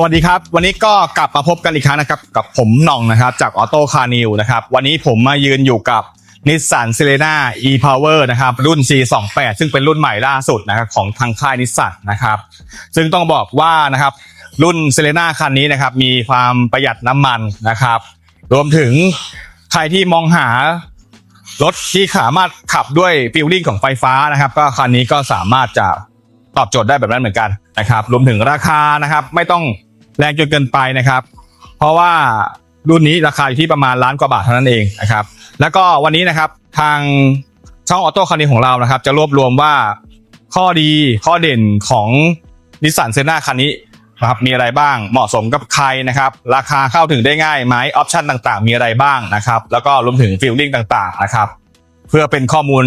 สวัสดีครับ วันนี้ก็กลับมาพบกันอีกครั้งนะครับ กับผมหน่องนะครับ จากออโต้คาร์นิวนะครับ วันนี้ผมมายืนอยู่กับนิสสันเซเลน่า e-power นะครับ รุ่น C28 ซึ่งเป็นรุ่นใหม่ล่าสุดนะครับของทางค่ายนิสสันนะครับ ซึ่งต้องบอกว่านะครับ รุ่นเซเลน่าคันนี้นะครับ มีความประหยัดน้ำมันนะครับ รวมถึงใครที่มองหารถที่สามารถขับด้วยฟิลลิ่งของไฟฟ้านะครับ ก็คันนี้ก็สามารถจะตอบโจทย์ได้แบบนั้นเหมือนกันนะครับ รวมถึงราคานะครับ ไม่ต้อง แรงจนเกินไปนะครับ เพราะว่ารุ่นนี้ราคาอยู่ที่ประมาณล้านกว่าบาทเท่านั้นเองนะครับ แล้วก็วันนี้นะครับทางช่องออโต้คันนี้ของเรานะครับ จะรวบรวมว่าข้อดีข้อเด่นของนิสสันเซน่าคันนี้นะครับมีอะไรบ้างเหมาะสมกับใครนะครับ ราคาเข้าถึงได้ง่ายไหมออปชันต่างๆ มีอะไรบ้างนะครับ แล้วก็รวมถึงฟิลลิ่งต่างๆนะครับ เพื่อเป็นข้อมูล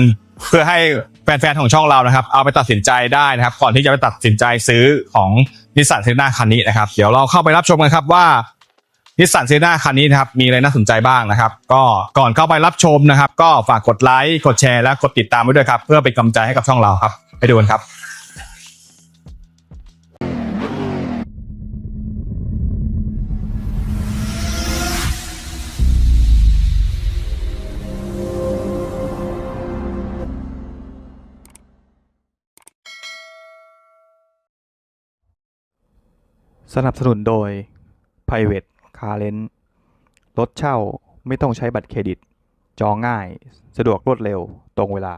เพื่อให้แฟนๆของช่องเรานะครับ เอาไปตัดสินใจได้นะครับ ก่อนที่จะไปตัดสินใจซื้อของ นิสสันเซน่าคันนี้นะครับ เดี๋ยวเราเข้าไปรับชมกันครับว่านิสสันเซน่าคันนี้นะครับมีอะไรน่าสนใจบ้างนะครับ ก็ก่อนเข้าไปรับชมนะครับ ก็ฝากกดไลค์กดแชร์และกดติดตามไว้ด้วยครับ เพื่อเป็นกำลังใจให้กับช่องเราครับ ไปดูกันครับ สนับสนุนโดย Private Car Rent รถเช่าไม่ต้องใช้บัตรเครดิต จองง่าย สะดวกรวดเร็วตรงเวลา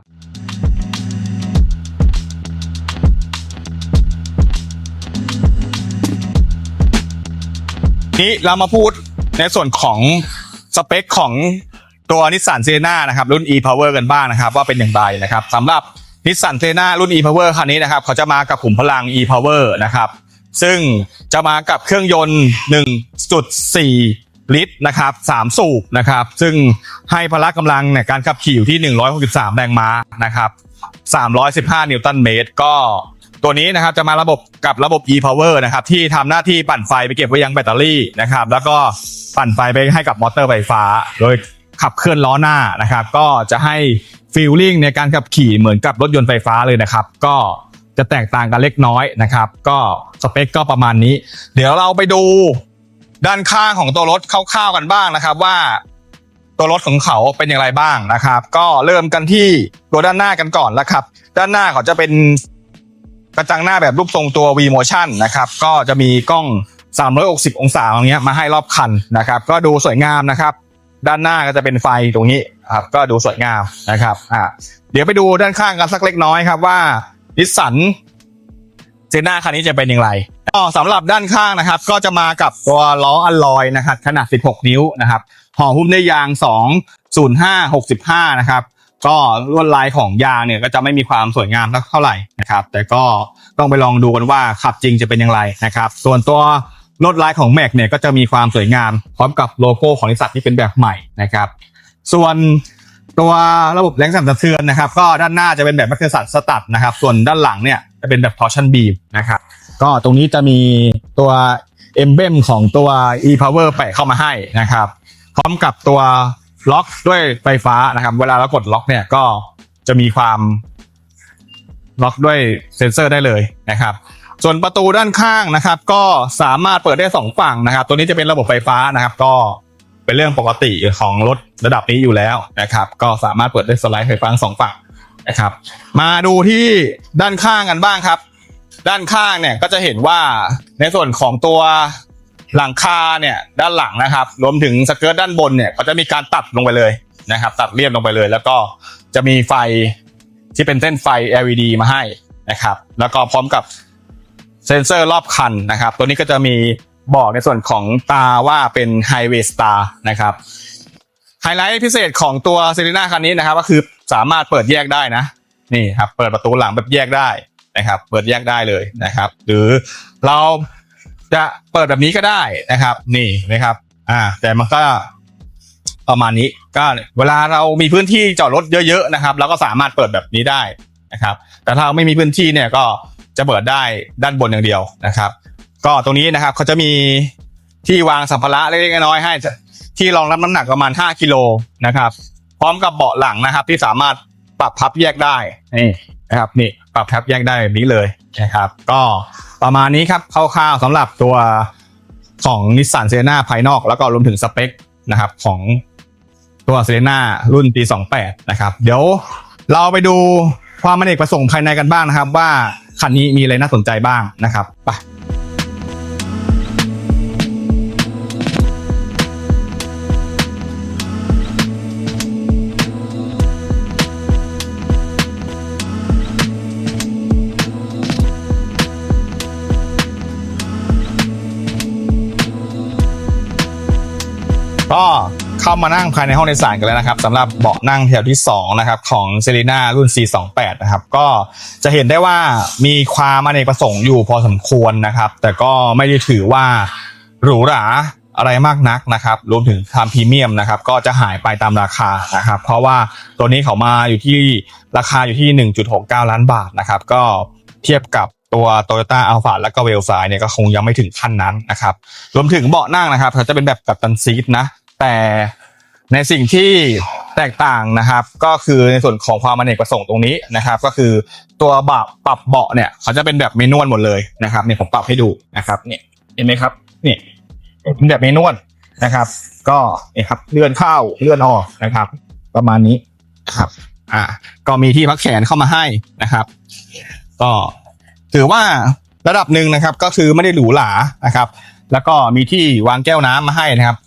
นี้เรามาพูดในส่วนของสเปคของตัวนิสสันเซน่านะครับ รุ่น e-power กันบ้างนะครับ ว่าเป็นอย่างไรนะครับสำหรับนิสสันเซนารุ่น e-power คันนี้นะครับ เขาจะมากับขุมพลัง e-power นะครับ ซึ่งจะมากับเครื่องยนต์ 1.4 ลิตรนะครับ3สูบนะครับ ซึ่งให้พละกำลังในการขับขี่อยู่ที่ 163 แรงม้านะครับ 315 นิวตันเมตร ก็ตัวนี้นะครับจะมาระบบกับระบบ e-power นะครับที่ทำหน้าที่ปั่นไฟไปเก็บไว้ยังแบตเตอรี่นะครับแล้วก็ปั่นไฟไปให้กับมอเตอร์ไฟฟ้า โดยขับเคลื่อนล้อหน้านะครับ ก็จะให้ฟีลลิ่งในการขับขี่เหมือนกับรถยนต์ไฟฟ้าเลยนะครับ ก็ จะแตกต่างกันเล็กน้อยนะครับ ก็สเปคก็ประมาณนี้ เดี๋ยวเราไปดูด้านข้างของตัวรถคร่าวๆกันบ้างนะครับว่า ตัวรถของเขาเป็นอย่างไรบ้างนะครับ ก็เริ่มกันที่ตัวด้านหน้ากันก่อนแล้วครับ ด้านหน้าเขาจะเป็นกระจังหน้าแบบรูปทรงตัว V motion นะครับ ก็จะมีกล้อง 360 องศาอย่างเงี้ยมาให้รอบคันนะครับ ก็ดูสวยงามนะครับ ด้านหน้าก็จะเป็นไฟตรงนี้ครับ ก็ดูสวยงามนะครับ อ่าเดี๋ยวไปดูด้านข้างกันสักเล็กน้อยครับว่า นิสสันเซน่าคันนี้จะเป็นอย่างไรก็สำหรับด้านข้างนะครับ ก็จะมากับตัวล้ออัลลอยนะครับ ขนาด 16 นิ้วนะครับห่อหุ้มด้วยยาง 2 0 5 65 นะครับ ก็ลวดลายของยางเนี่ยก็จะไม่มีความสวยงามเท่าไหร่นะครับ แต่ก็ต้องไปลองดูกันว่าขับจริงจะเป็นอย่างไรนะครับ ส่วนตัวลวดลายของแม็กเนี่ยก็จะมีความสวยงาม พร้อมกับโลโก้ของนิสสันที่เป็นแบบใหม่นะครับ ส่วน ตัวระบบแรงสั่นสะเทือนนะครับ ก็ด้านหน้าจะเป็นแบบแมคเทอร์สันสตัดนะครับ ส่วนด้านหลังเนี่ยจะเป็นแบบทอร์ชันบีมนะครับ ก็ตรงนี้จะมีตัวเอมเบมของตัว e-power แปะเข้ามาให้นะครับ พร้อมกับตัวล็อกด้วยไฟฟ้านะครับ เวลาเรากดล็อกเนี่ยก็จะมีความล็อกด้วยเซ็นเซอร์ได้เลยนะครับ ส่วนประตูด้านข้างนะครับ ก็สามารถเปิดได้สองฝั่งนะครับ ตัวนี้จะเป็นระบบไฟฟ้านะครับ ก็ เป็นเรื่องปกติของรถระดับนี้อยู่แล้วนะครับ ก็สามารถเปิดได้สไลด์ไฟฟ้าทั้งสองฝั่งนะครับ มาดูที่ด้านข้างกันบ้างครับ ด้านข้างเนี่ยก็จะเห็นว่าในส่วนของตัวหลังคาเนี่ยด้านหลังนะครับ รวมถึงสเกิร์ตด้านบนเนี่ยก็จะมีการตัดลงไปเลยนะครับ ตัดเรียบลงไปเลย แล้วก็จะมีไฟที่เป็นเส้นไฟ LED มาให้นะครับ แล้วก็พร้อมกับเซ็นเซอร์รอบคันนะครับ ตัวนี้ก็จะมี บอกในส่วนของตาว่าเป็น Highway Star นะครับไฮไลท์พิเศษของตัวเซรีนาคันนี้นะครับ ก็คือสามารถเปิดแยกได้นะนี่ครับ เปิดประตูหลังแบบแยกได้นะครับ เปิดแยกได้เลยนะครับ หรือเราจะเปิดแบบนี้ก็ได้นะครับ นี่นะครับ อ่า แต่มันก็ประมาณนี้ก็เวลาเรามีพื้นที่จอดรถเยอะๆนะครับเราก็สามารถเปิดแบบนี้ได้นะครับ แต่ถ้าไม่มีพื้นที่เนี่ยก็จะเปิดได้ด้านบนอย่างเดียวนะครับ ก็ตรงนี้นะครับเขาจะมีที่วางสัมภาระเล็กๆน้อยๆให้ที่รองรับน้ำหนักประมาณ 5กิโลนะครับ พร้อมกับเบาะหลังนะครับ ที่สามารถปรับพับแยกได้นี่นะครับนี่ปรับแท็บแยกได้แบบนี้เลยนะครับ ก็ประมาณนี้ครับคร่าวๆสำหรับตัวของนิสสันเซ e นาภายนอก แล้วก็รวมถึงสเปคนะครับของตัวเซ e นารุ่นปี 28 นะครับ เดี๋ยวเราไปดูความอเนกประสงค์ภายในกันบ้างนะครับ ว่าคันนี้มีอะไรน่าสนใจบ้างนะครับไป ก็เข้ามานั่งภายในห้องโดยสารกันแล้วนะครับสำหรับเบาะนั่งแถวที่2นะครับของเซรีนารุ่น C28 นะครับ ก็จะเห็นได้ว่ามีความอเนกประสงค์อยู่พอสมควรนะครับ แต่ก็ไม่ได้ถือว่าหรูหราอะไรมากนักนะครับ รวมถึงความพรีเมียมนะครับ ก็จะหายไปตามราคานะครับ เพราะว่าตัวนี้เขามาอยู่ที่ราคาอยู่ที่ 1.69 ล้านบาทนะครับ ก็เทียบกับตัว Toyota a l p h a และก็เวลไซเนี่ยก็คงยังไม่ถึงขั้นนั้นนะครับ รวมถึงเบาะนั่งนะครับเขาจะเป็นแบบกัปตันซีทนะ แต่ในสิ่งที่แตกต่างนะครับ ก็คือในส่วนของความอเนกประสงค์ตรงนี้นะครับ ก็คือตัวบับปรับเบาะเนี่ยเขาจะเป็นแบบเมนวลหมดเลยนะครับเนี่ยผมปรับให้ดูนะครับเนี่ยเห็นไหมครับนี่เป็นแบบเมนวลนะครับ ก็เนี่ยครับเลื่อนเข้าเลื่อนออกนะครับ ประมาณนี้ครับ อ่า ก็มีที่พักแขนเข้ามาให้นะครับ ก็ถือว่าระดับหนึ่งนะครับ ก็คือไม่ได้หรูหรานะครับ แล้วก็มีที่วางแก้วน้ำมาให้นะครับ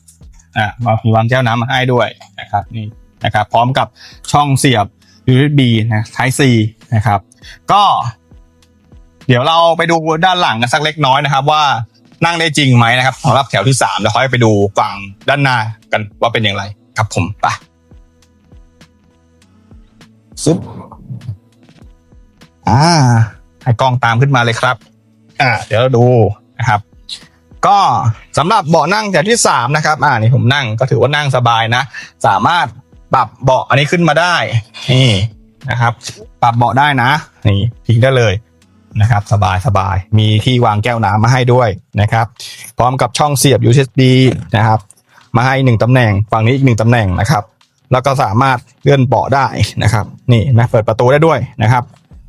อ่ามีวางแก้วน้ำมาให้ด้วยนะครับนี่นะครับ พร้อมกับช่องเสียบ USB นะ Type C นะครับ ก็ เดี๋ยวเราไปดูด้านหลังกันสักเล็กน้อยนะครับ ว่านั่งได้จริงไหมนะครับสำหรับแถวที่สามเดี๋ยวค่อยไปดูฝั่งด้านหน้ากันว่าเป็นอย่างไรครับผมไปซุปอ่าให้กล้องตามขึ้นมาเลยครับ อ่า เดี๋ยวเราดูนะครับ ก็สำหรับเบาะนั่งแถวที่สามนะครับอ่านี่ผมนั่งก็ถือว่านั่งสบายนะ สามารถปรับเบาะอันนี้ขึ้นมาได้นี่นะครับ ปรับเบาะได้นะนี่ทิ้งได้เลยนะครับ สบายสบายมีที่วางแก้วน้ำมาให้ด้วยนะครับ พร้อมกับช่องเสียบ USB นะครับ มาให้หนึ่งตำแหน่งฝั่งนี้อีกหนึ่งตำแหน่งนะครับ แล้วก็สามารถเลื่อนเบาะได้นะครับ นี่นะเปิดประตูได้ด้วยนะครับ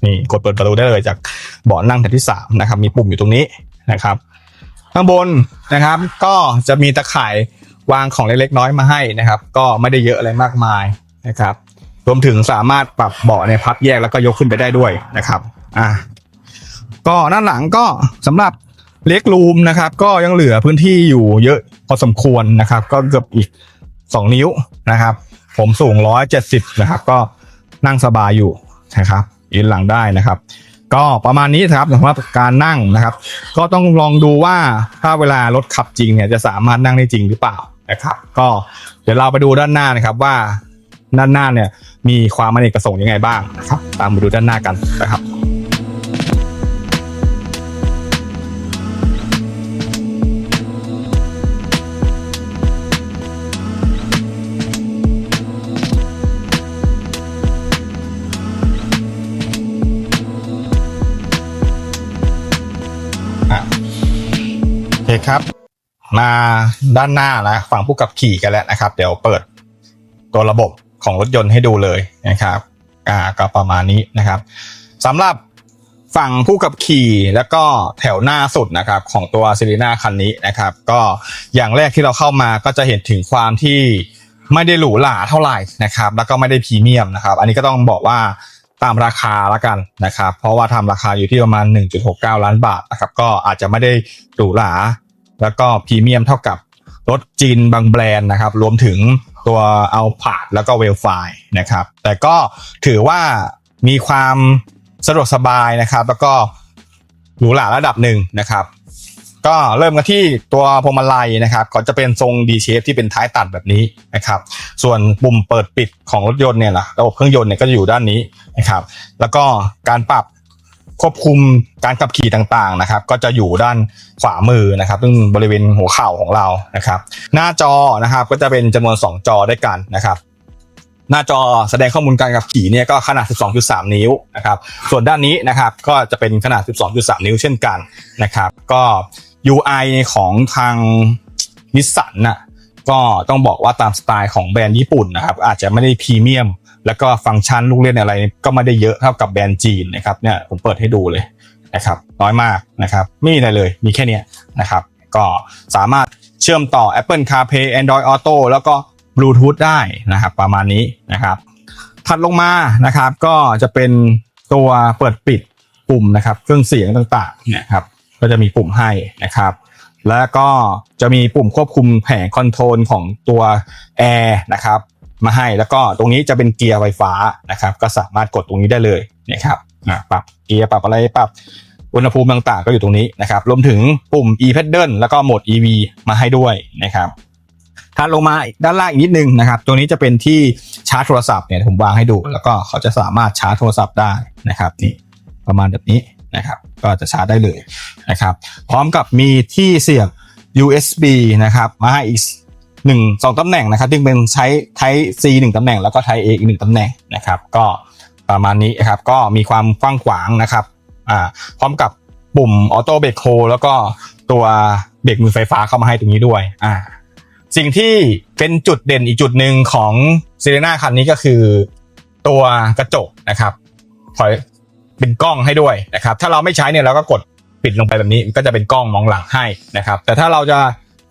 นี่กดเปิดประตูได้เลยจากเบาะนั่งแถวที่สามนะครับ มีปุ่มอยู่ตรงนี้นะครับ ข้างบนนะครับ ก็จะมีตะข่ายวางของเล็กๆน้อยมาให้นะครับ ก็ไม่ได้เยอะอะไรมากมายนะครับ รวมถึงสามารถปรับเบาะในยพับแยกแล้วก็ยกขึ้นไปได้ด้วยนะครับอะก็ด้านหลังก็สำหรับเล็กรูมนะครับ ก็ยังเหลือพื้นที่อยู่เยอะพอสมควรนะครับ ก็เกือบอีก 2 นิ้วนะครับ ผมสูง 170 นะครับ ก็นั่งสบายอยู่นะครับยืนหลังได้นะครับ ก็ประมาณนี้ครับสำหรับการนั่งนะครับ ก็ต้องลองดูว่าถ้าเวลารถขับจริงเนี่ยจะสามารถนั่งได้จริงหรือเปล่านะครับ ก็เดี๋ยวเราไปดูด้านหน้านะครับว่าด้านหน้าเนี่ยมีความอเนกประสงค์ยังไงบ้างนะครับ ตามไปดูด้านหน้ากันนะครับ ครับ มาด้านหน้าแล้วฝั่งผู้ขับขี่กันแล้วนะครับ เดี๋ยวเปิดตัวระบบของรถยนต์ให้ดูเลยนะครับอ่าก็ประมาณนี้นะครับสำหรับฝั่งผู้ขับขี่แล้วก็แถวหน้าสุดนะครับของตัวซิลิน่าคันนี้นะครับ ก็อย่างแรกที่เราเข้ามาก็จะเห็นถึงความที่ไม่ได้หรูหราเท่าไหร่นะครับ แล้วก็ไม่ได้พรีเมียมนะครับ อันนี้ก็ต้องบอกว่าตามราคาละกันนะครับ เพราะว่าทำราคาอยู่ที่ประมาณ 1.69 ล้านบาทนะครับ ก็อาจจะไม่ได้หรูหรา แล้วก็พรีเมียมเท่ากับรถจีนบางแบรนด์นะครับ รวมถึงตัวเอาผาดแล้วก็เวลไฟนะครับ แต่ก็ถือว่ามีความสะดวกสบายนะครับ แล้วก็หรูหราระดับหนึ่งนะครับ ก็เริ่มกันที่ตัวพวงมาลัยนะครับก็จะเป็นทรง D shape ที่เป็นท้ายตัดแบบนี้นะครับ ส่วนปุ่มเปิดปิดของรถยนต์เนี่ยล่ะระบบเครื่องยนต์เนี่ยก็จะอยู่ด้านนี้นะครับ แล้วก็การปรับ ควบคุมการขับขี่ต่างๆนะครับ ก็จะอยู่ด้านขวามือนะครับ ซึ่งบริเวณหัวเข่าของเรานะครับ หน้าจอนะครับก็จะเป็นจำนวน 2 จอด้วยกันนะครับหน้าจอแสดงข้อมูลการขับขี่เนี่ยก็ขนาด 12.3 นิ้วนะครับ ส่วนด้านนี้นะครับก็จะเป็นขนาด 12.3 นิ้วเช่นกันนะครับ ก็ UI ของทางนิสสันน่ะก็ต้องบอกว่าตามสไตล์ของแบรนด์ญี่ปุ่นนะครับ อาจจะไม่ได้พรีเมียม แล้วก็ฟังก์ชันลูกเล่นอะไรก็ไม่ได้เยอะเท่ากับแบรนด์จีนนะครับเนี่ยผมเปิดให้ดูเลยนะครับน้อยมากนะครับไม่มีอะไรเลยมีแค่นี้นะครับก็สามารถเชื่อมต่อ Apple CarPlay Android Auto แล้วก็ Bluetooth ได้นะครับประมาณนี้นะครับถัดลงมานะครับก็จะเป็นตัวเปิดปิดปุ่มนะครับเครื่องเสียงต่างๆเนะครับก็จะมีปุ่มให้นะครับแล้วก็จะมีปุ่มควบคุมแผงคอนโทรลของตัวแอร์นะครับ มาให้แล้วก็ตรงนี้จะเป็นเกียร์ไฟฟ้านะครับ ก็สามารถกดตรงนี้ได้เลยนะครับอะปรับเกียร์ปรับอะไรปรับอุณหภูมิต่างๆ ก็อยู่ตรงนี้นะครับรวมถึงปุ่ม e pedal แล้วก็โหมด EV มาให้ด้วยนะครับถ้าลงมาด้านล่างอีกนิดนึงนะครับตัวนี้จะเป็นที่ชาร์จโทรศัพท์เนี่ยผมวางให้ดู แล้วก็เขาจะสามารถชาร์จโทรศัพท์ได้นะครับนี่ประมาณแบบนี้นะครับก็จะชาร์จได้เลยนะครับ พร้อมกับมีที่เสียบ USB นะครับมาให้อีก หนึ่งสองตำแหน่งนะครับซึ่งเป็นใช้ Type C หนึ่งตำแหน่งแล้วก็ Type A อีกหนึ่งตำแหน่งนะครับ ก็ประมาณนี้นะครับ ก็มีความกว้างขวางนะครับอ่าพร้อมกับปุ่มออโต้เบรกโฮแล้วก็ตัวเบรกมือไฟฟ้าเข้ามาให้ตรงนี้ด้วยอ่าสิ่งที่เป็นจุดเด่นอีกจุดหนึ่งของเซเ e น่าคันนี้ก็คือตัวกระจกนะครับคอยเป็นกล้องให้ด้วยนะครับ ถ้าเราไม่ใช้เนี่ยเราก็กดปิดลงไปแบบนี้ก็จะเป็นกล้องมองหลังให้นะครับ แต่ถ้าเราจะ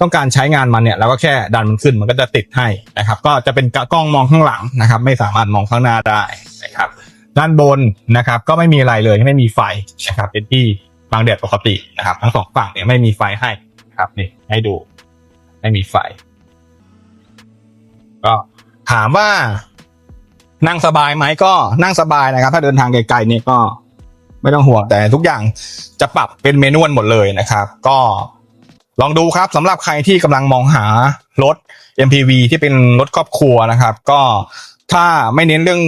ต้องการใช้งานมันเนี่ยเราก็แค่ดันมันขึ้นมันก็จะติดให้นะครับ ก็จะเป็นกล้องมองข้างหลังนะครับ ไม่สามารถมองข้างหน้าได้นะครับ ด้านบนนะครับ ก็ไม่มีอะไรเลยไม่มีไฟนะครับเป็นที่บางแดดปกตินะครับ ทั้งสองฝั่งเนี่ยไม่มีไฟให้นะครับนี่ให้ดู ไม่มีไฟ ก็ถามว่านั่งสบายไหมก็นั่งสบายนะครับ ถ้าเดินทางไกลๆเนี่ยก็ไม่ต้องห่วงแต่ทุกอย่างจะปรับเป็นเมนวลหมดเลยนะครับ ก็ ลองดูครับสำหรับใครที่กำลังมองหารถ MPV ที่เป็นรถครอบครัวนะครับ ก็ถ้าไม่เน้นเรื่อง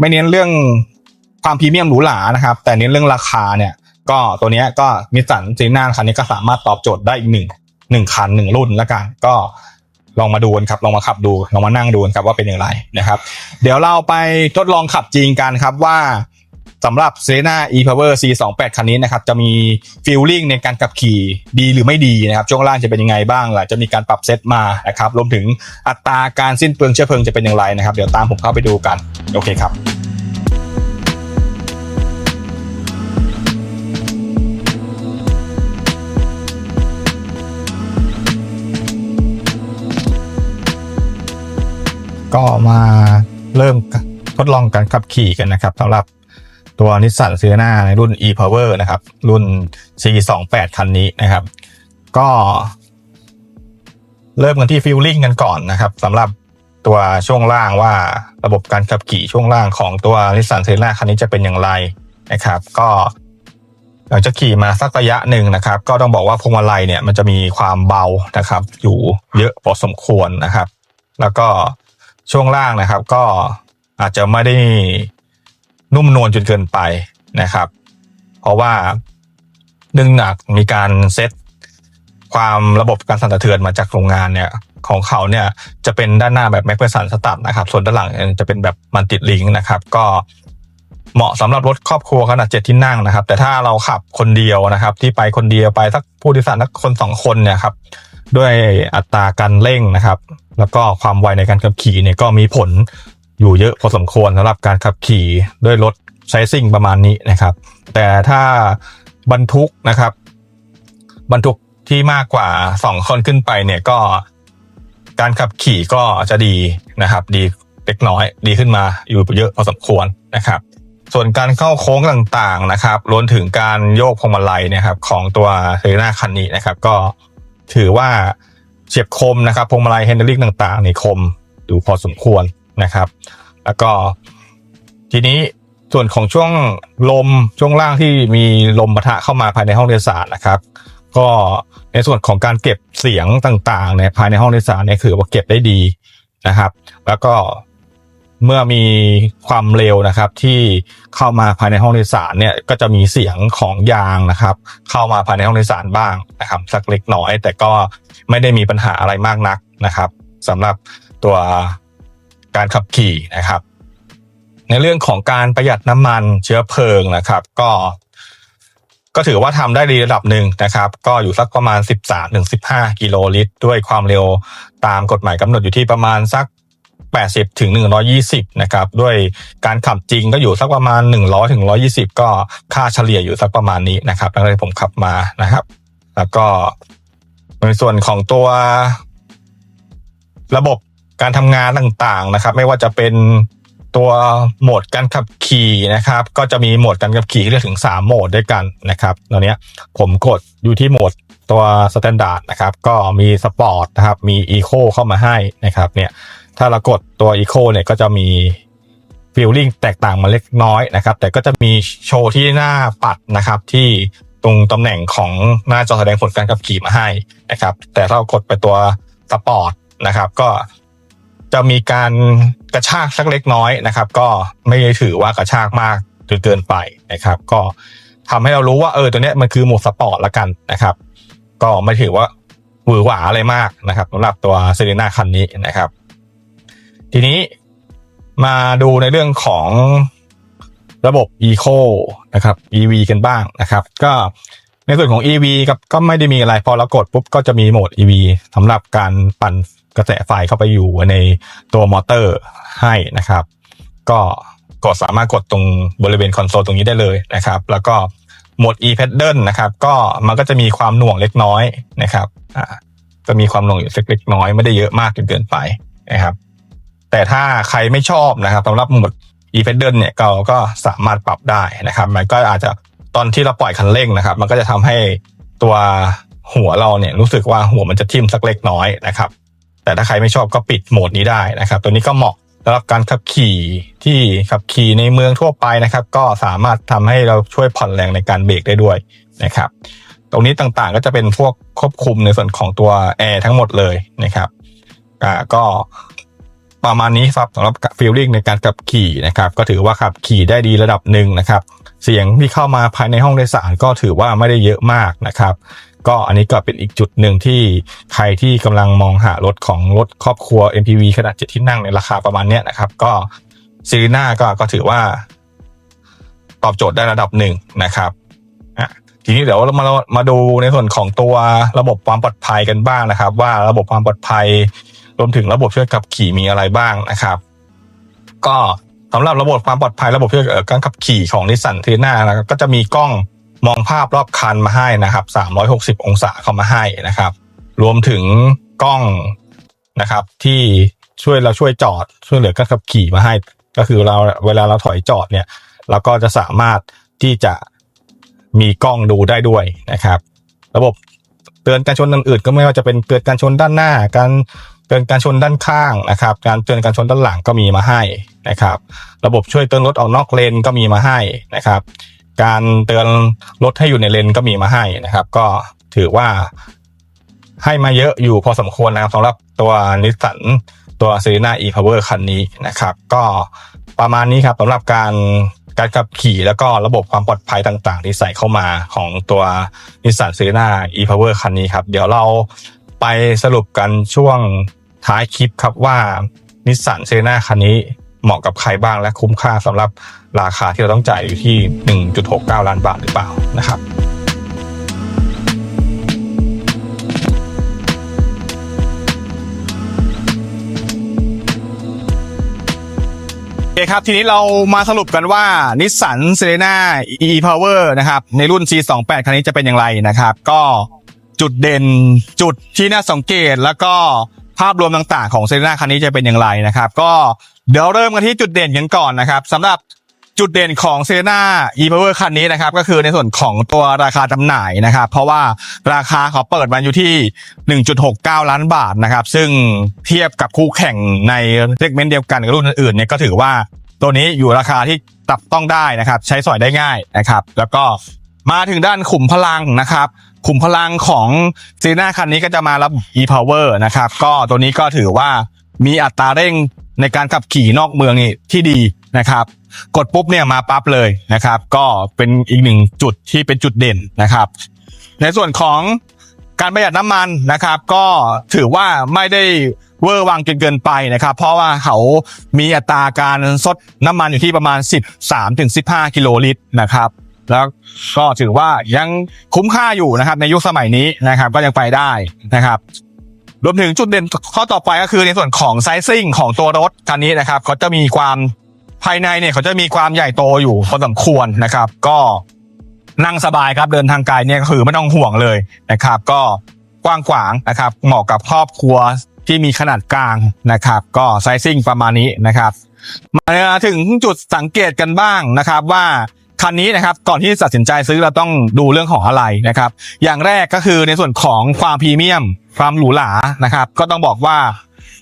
ไม่เน้นเรื่องความพรีเมียมหรูหรานะครับ แต่เน้นเรื่องราคาเนี่ย ก็ตัวนี้ก็มิสันซีน่าคันนี้ก็สามารถตอบโจทย์ได้อีกหนึ่งหนึ่งคันหนึ่งรุ่นแล้วกัน ก็ลองมาดูกันครับลองมาขับดูลองมานั่งดูกันครับว่าเป็นอย่างไรนะครับ เดี๋ยวเราไปทดลองขับจริงกันครับว่า สำหรับ s e n a e-power C28 คันนี้นะครับจะมีฟีลลิ่งในการขับขี่ดีหรือไม่ดีนะครับช่วงล่างจะเป็นยังไงบ้างหลังจะมีการปรับเซตมานะครับรวมถึงอัตราการสิ้นเปลืองเชื้อเพลิงจะเป็นอย่างไรนะครับเดี๋ยวตามผมเข้าไปดูกันโอเคครับก็มาเริ่มทดลองการขับขี่กันนะครับสำหรับ ตัวนิสสันเซนาในรุ่น e-power นะครับ รุ่น C28 คันนี้นะครับ ก็ เริ่มกันที่ฟิลลิ่งกันก่อนนะครับสำหรับตัวช่วงล่างว่าระบบการขับขี่ช่วงล่างของตัวนิสสันเซนาคันนี้จะเป็นอย่างไรนะครับ ก็หลังจากขี่มาสักระยะหนึ่งนะครับ ก็ต้องบอกว่าพวงมาลัยเนี่ยมันจะมีความเบานะครับ อยู่เยอะพอสมควรนะครับ แล้วก็ช่วงล่างนะครับ ก็อาจจะไม่ได้ นุ่มนวลจนเกินไปนะครับ เพราะว่าเนื่องจากมีการเซตความระบบการสั่นสะเทือนมาจากโรงงานเนี่ยของเขาเนี่ยจะเป็นด้านหน้าแบบแม็กเ e อร์สันสตัดนะครับ ส่วนด้านหลังจะเป็นแบบมันติดลิงก์นะครับ ก็เหมาะสำหรับรถครอบครัวขนาดเจ็ดที่นั่งนะครับ แต่ถ้าเราขับคนเดียวนะครับ ที่ไปคนเดียวไปสักผู้โดยสารสักคนสองคนเนี่ยครับด้วยอัตราการเร่งนะครับ แล้วก็ความไวในการขับขี่เนี่ยก็มีผล อยู่เยอะพอสมควรสำหรับการขับขี่ด้วยรถไซซิ่งประมาณนี้นะครับ แต่ถ้าบรรทุกนะครับ บรรทุกที่มากกว่าสองคนขึ้นไปเนี่ยก็การขับขี่ก็จะดีนะครับ ดีเล็กน้อยดีขึ้นมาอยู่เยอะพอสมควรนะครับ ส่วนการเข้าโค้งต่างๆนะครับรวมถึงการโยกพวงมาลัยนะครับ ของตัวเซนาคันนี้นะครับ ก็ถือว่าเฉียบคมนะครับพวงมาลัยแฮนด์ลิงต่างๆนี่คมดูพอสมควร นะครับ แล้วก็ทีนี้ส่วนของช่วงลมช่วงล่างที่มีลมปะทะเข้ามาภายในห้องโดยสารนะครับ ก็ในส่วนของการเก็บเสียงต่างๆเนี่ยภายในห้องโดยสารเนี่ยคือว่าเก็บได้ดีนะครับ แล้วก็เมื่อมีความเร็วนะครับที่เข้ามาภายในห้องโดยสารเนี่ยก็จะมีเสียงของยางนะครับ เข้ามาภายในห้องโดยสารบ้างนะครับ สักเล็กน้อย แต่ก็ไม่ได้มีปัญหาอะไรมากนักนะครับสำหรับตัว การขับขี่นะครับ ในเรื่องของการประหยัดน้ำมันเชื้อเพลิงนะครับ ก็ ก็ถือว่าทำได้ดีระดับหนึ่งนะครับ ก็อยู่สักประมาณ 13-15 กิโลลิตร ด้วยความเร็วตามกฎหมายกำหนดอยู่ที่ประมาณสัก80ถึง120นะครับด้วยการขับจริงก็อยู่สักประมาณ 100ถึง120 ก็ค่าเฉลี่ยอยู่สักประมาณนี้นะครับตั้งแต่ผมขับมานะครับ แล้วก็ในส่วนของตัว ระบบ การทำงานต่างๆนะครับ ไม่ว่าจะเป็นตัวโหมดการขับขี่นะครับ ก็จะมีโหมดการขับขี่ที่เรียกถึง 3 โหมดด้วยกันนะครับตอนเนี้ยผมกดอยู่ที่โหมดตัวสแตนดาร์ดนะครับ ก็มีสปอร์ตนะครับ มีอีโคเข้ามาให้นะครับ เนี่ย ถ้าเรากดตัวอีโคเนี่ยก็จะมีฟีลลิ่งแตกต่างมาเล็กน้อยนะครับ แต่ก็จะมีโชว์ที่หน้าปัดนะครับที่ตรงตำแหน่งของหน้าจอแสดงผลการขับขี่มาให้นะครับ แต่ถ้าเรากดไปตัวสปอร์ตนะครับ ก็ จะมีการกระชากสักเล็กน้อยนะครับ ก็ไม่ได้ถือว่ากระชากมากจนเกินไปนะครับ ก็ทำให้เรารู้ว่าเออตัวเนี้ยมันคือโหมดสปอร์ตละกันนะครับ ก็ไม่ถือว่าหวือหวาอะไรมากนะครับสำหรับตัวเซเรน่าคันนี้นะครับ ทีนี้มาดูในเรื่องของระบบ Eco นะครับ EV กันบ้างนะครับ ก็ในส่วนของ EV กับก็ไม่ได้มีอะไร พอเรากดปุ๊บก็จะมีโหมด EV สำหรับการปั่น กระแสไฟเข้าไปอยู่ในตัวมอเตอร์ให้นะครับ ก็กดสามารถกดตรงบริเวณคอนโซลตรงนี้ได้เลยนะครับ แล้วก็โหมด e pedal นะครับ ก็มันก็จะมีความหน่วงเล็กน้อยนะครับอ่าก็มีความหน่วงอยู่สักเล็กน้อยไม่ได้เยอะมากจนเกินไปนะครับ แต่ถ้าใครไม่ชอบนะครับสำหรับโหมด e pedal เนี่ยเราก็สามารถปรับได้นะครับ มันก็อาจจะตอนที่เราปล่อยคันเร่งนะครับ มันก็จะทำให้ตัวหัวเราเนี่ยรู้สึกว่าหัวมันจะทิ่มสักเล็กน้อยนะครับ แต่ถ้าใครไม่ชอบก็ปิดโหมดนี้ได้นะครับ ตัวนี้ก็เหมาะสำหรับการขับขี่ที่ขับขี่ในเมืองทั่วไปนะครับ ก็สามารถทำให้เราช่วยผ่อนแรงในการเบรกได้ด้วยนะครับ ตรงนี้ต่างๆก็จะเป็นพวกควบคุมในส่วนของตัวแอร์ทั้งหมดเลยนะครับอ่าก็ประมาณนี้ครับสำหรับฟีลลิ่งในการขับขี่นะครับ ก็ถือว่าขับขี่ได้ดีระดับหนึ่งนะครับ เสียงที่เข้ามาภายในห้องโดยสารก็ถือว่าไม่ได้เยอะมากนะครับ ก็อันนี้ก็เป็นอีกจุดหนึ่งที่ใครที่กำลังมองหารถของรถครอบครัว MPV ขนาดเจ็ดที่นั่งในราคาประมาณเนี้ยนะครับ ก็ซีรีน่าก็ก็ถือว่า ตอบโจทย์ได้ระดับหนึ่งนะครับทีนี้เดี๋ยวเรามามาดูในส่วนของตัวระบบความปลอดภัยกันบ้างนะครับ ว่าระบบความปลอดภัย รวมถึงระบบช่วยขับขี่มีอะไรบ้างนะครับ ก็สำหรับระบบความปลอดภัยระบบช่วยการขับขี่ของนิสสันเทน่านะครับก็จะมีกล้อง มองภาพรอบคันมาให้นะครับ 360 องศาเข้ามาให้นะครับ รวมถึงกล้องนะครับ ที่ช่วยเราช่วยจอด ช่วยเหลือการขับขี่มาให้ ก็คือเราเวลาเราถอยจอดเนี่ยเราก็จะสามารถที่จะมีกล้องดูได้ด้วยนะครับ ระบบเตือนการชนอื่นๆ ก็ไม่ว่าจะเป็นเตือนการชนด้านหน้า การเตือนการชนด้านข้างนะครับ การเตือนการชนด้านหลังก็มีมาให้นะครับ ระบบช่วยเตือนรถออกนอกเลนก็มีมาให้นะครับ การเตือนรถให้อยู่ในเลนก็มีมาให้นะครับ ก็ถือว่าให้มาเยอะอยู่พอสมควรนะครับสำหรับตัวนิสสันตัว s e r e n a e-Power คันนี้นะครับ ก็ประมาณนี้ครับสำหรับการการขับขี่แล้วก็ระบบความปลอดภัยต่างๆ ที่ใส่เข้ามาของตัว Nissan s e r e n a e-Power คันนี้ครับ เดี๋ยวเราไปสรุปกันช่วงท้ายคลิปครับว่า Nissan s e r e n a คันนี้ เหมาะกับใครบ้างและคุ้มค่าสำหรับราคาที่เราต้องจ่ายอยู่ที่ 1.69 ล้านบาทหรือเปล่านะครับโอเคครับทีนี้เรามาสรุปกันว่านิสสันเซเลน่า e-power นะครับในรุ่น C28 คันนี้จะเป็นอย่างไรนะครับ ก็จุดเด่นจุดที่น่าสังเกตแล้วก็ภาพรวมต่างๆของเซเลน่าคันนี้จะเป็นอย่างไรนะครับ ก็ เดี๋ยวเริ่มกันที่จุดเด่นกันก่อนนะครับสำหรับจุดเด่นของเซน่า e-power คันนี้นะครับ ก็คือในส่วนของตัวราคาจำหน่ายนะครับ เพราะว่าราคาเขาเปิดมาอยู่ที่ 1.69 ล้านบาทนะครับ ซึ่งเทียบกับคู่แข่งในเซกเมนต์เดียวกันกับรุ่นอื่นๆเนี่ยก็ถือว่าตัวนี้อยู่ราคาที่ตับต้องได้นะครับ ใช้สอยได้ง่ายนะครับ แล้วก็มาถึงด้านขุมพลังนะครับ ขุมพลังของเซน่าคันนี้ก็จะมารับ e-power นะครับ ก็ตัวนี้ก็ถือว่ามีอัตราเร่ง ในการขับขี่นอกเมืองนี่ที่ดีนะครับ กดปุ๊บเนี่ยมาปั๊บเลยนะครับ ก็เป็นอีกหนึ่งจุดที่เป็นจุดเด่นนะครับ ในส่วนของการประหยัดน้ำมันนะครับ ก็ถือว่าไม่ได้เวอร์วังจนเกินไปนะครับ เพราะว่าเขามีอัตราการซดน้ำมันอยู่ที่ประมาณ 13-15 กิโลลิตรนะครับ แล้วก็ถือว่ายังคุ้มค่าอยู่นะครับ ในยุคสมัยนี้นะครับ ก็ยังไปได้นะครับ รวมถึงจุดเด่นข้อต่อไปก็คือในส่วนของไซซิ่งของตัวรถคันนี้นะครับเขาจะมีความภายในเนี่ยเขาจะมีความใหญ่โตอยู่พอสมควรนะครับ ก็นั่งสบายครับเดินทางไกลเนี่ยก็คือไม่ต้องห่วงเลยนะครับ ก็กว้างขวางนะครับ เหมาะกับครอบครัวที่มีขนาดกลางนะครับ ก็ไซซิ่งประมาณนี้นะครับ มาถึงจุดสังเกตกันบ้างนะครับว่าคันนี้นะครับก่อนที่จะตัดสินใจซื้อเราต้องดูเรื่องของอะไรนะครับ อย่างแรกก็คือในส่วนของความพรีเมียม ความหรูหรานะครับ ก็ต้องบอกว่า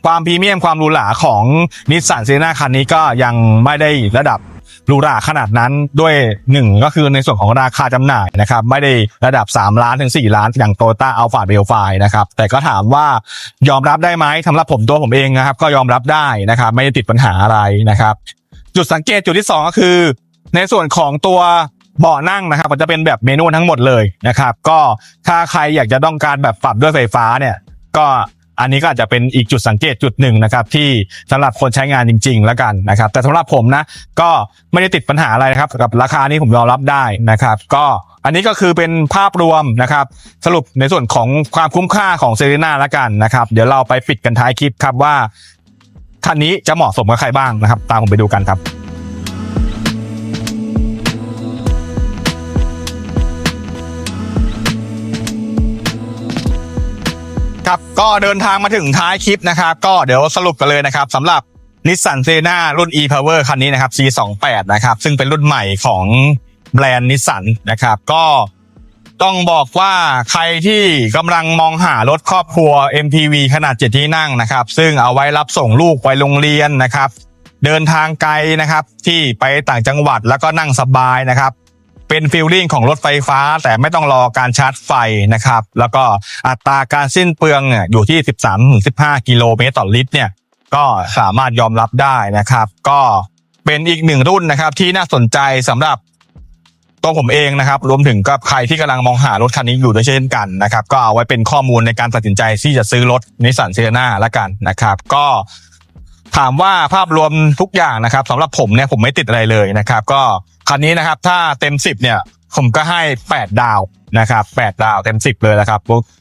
ความพรีเมียมความหรูหราของนิสสันเซนาคันนี้ก็ยังไม่ได้ระดับหรูหราขนาดนั้นด้วยหนึ่งก็คือในส่วนของราคาจำหน่ายนะครับไม่ได้ระดับ 3 ล้านถึง 4 ล้านอย่างโตโยต้าอัลฟาเบลไฟนะครับแต่ก็ถามว่ายอมรับได้ไหมสำหรับผมตัวผมเองนะครับ ก็ยอมรับได้นะครับ ไม่ได้ติดปัญหาอะไรนะครับ จุดสังเกตจุดที่สองก็คือ ในส่วนของตัว เบาะนั่งนะครับมันจะเป็นแบบเมนูทั้งหมดเลยนะครับ ก็ถ้าใครอยากจะต้องการแบบปรับด้วยไฟฟ้าเนี่ยก็อันนี้ก็อาจจะเป็นอีกจุดสังเกตจุดหนึ่งนะครับ ที่สำหรับคนใช้งานจริง ๆ แล้วกันนะครับ แต่สำหรับผมนะ ก็ไม่ได้ติดปัญหาอะไรนะครับ กับราคานี้ผมยอมรับได้นะครับ ก็อันนี้ก็คือเป็นภาพรวมนะครับ สรุปในส่วนของความคุ้มค่าของเซรีนาแล้วกันนะครับ เดี๋ยวเราไปปิดกันท้ายคลิปครับว่าคันนี้จะเหมาะสมกับใครบ้างนะครับ ตามผมไปดูกันครับ ครับก็เดินทางมาถึงท้ายคลิปนะครับ ก็เดี๋ยวสรุปกันเลยนะครับสำหรับนิสสันเซนารุ่น e-power คันนี้นะครับ C28 นะครับ ซึ่งเป็นรุ่นใหม่ของแบรนด์นิสสันนะครับ ก็ต้องบอกว่าใครที่กำลังมองหารถครอบครัว MPV ขนาด 7 ที่นั่งนะครับ ซึ่งเอาไว้รับส่งลูกไปโรงเรียนนะครับ เดินทางไกลนะครับที่ไปต่างจังหวัดแล้วก็นั่งสบายนะครับ เป็นฟิลลิ่งของรถไฟฟ้า แต่ไม่ต้องรอการชาร์จไฟนะครับ แล้วก็อัตราการสิ้นเปลืองอยู่ที่ 13-15 กิโลเมตรต่อลิตรเนี่ยก็สามารถยอมรับได้นะครับ ก็เป็นอีกหนึ่งรุ่นนะครับ ที่น่าสนใจสำหรับตัวผมเองนะครับ รวมถึงกับใครที่กำลังมองหารถคันนี้อยู่ด้วยเช่นกันนะครับ ก็เอาไว้เป็นข้อมูลในการตัดสินใจที่จะซื้อรถนิสสันเซนาละกันนะครับ ก็ถามว่าภาพรวมทุกอย่างนะครับสำหรับผมเนี่ยผมไม่ติดอะไรเลยนะครับ ก็ คันนี้นะครับ ถ้าเต็ม10เนี่ยผมก็ให้ 8 ดาวนะครับ8ดาวเต็ม 10 เลยนะครับ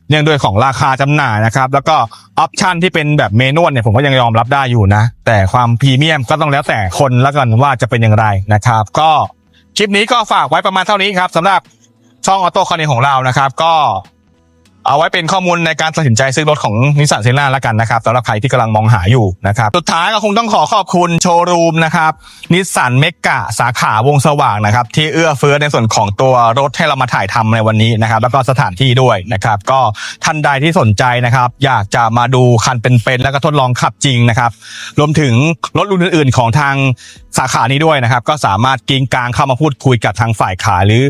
เนื่องด้วยของราคาจำหน่ายนะครับ แล้วก็ออปชันที่เป็นแบบเมนวลเนี่ยผมก็ยังยอมรับได้อยู่นะ แต่ความพรีเมียมก็ต้องแล้วแต่คนแล้วกันว่าจะเป็นอย่างไรนะครับ ก็คลิปนี้ก็ฝากไว้ประมาณเท่านี้ครับสำหรับช่องออโต้คอนเนของเรานะครับ ก็ เอาไว้เป็นข้อมูลในการตัดสินใจซื้อรถของนิสสันเซน่าแล้วกันนะครับสำหรับใครที่กำลังมองหาอยู่นะครับสุดท้ายก็คงต้องขอขอบคุณโชว์รูมนะครับนิสสันเมกะสาขาวงสว่างนะครับที่เอื้อเฟื้อในส่วนของตัวรถให้เรามาถ่ายทำในวันนี้นะครับ แล้วก็สถานที่ด้วยนะครับ ก็ท่านใดที่สนใจนะครับ อยากจะมาดูคันเป็นๆแล้วก็ทดลองขับจริงนะครับรวมถึงรถรุ่นอื่น ๆ ของทางสาขานี้ด้วยนะครับ ก็สามารถกิ้งกลางเข้ามาพูดคุยกับทางฝ่ายขายหรือ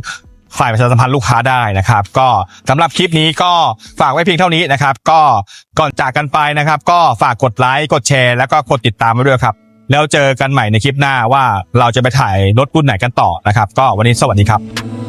ฝ่ายประชาสัมพันธ์ลูกค้าได้นะครับ ก็สำหรับคลิปนี้ก็ฝากไว้เพียงเท่านี้นะครับ ก็ก่อนจากกันไปนะครับ ก็ฝากกดไลค์กดแชร์ แล้วก็กดติดตามไว้ด้วยครับ แล้วเจอกันใหม่ในคลิปหน้าว่าเราจะไปถ่ายรถรุ่นไหนกันต่อนะครับ ก็วันนี้สวัสดีครับ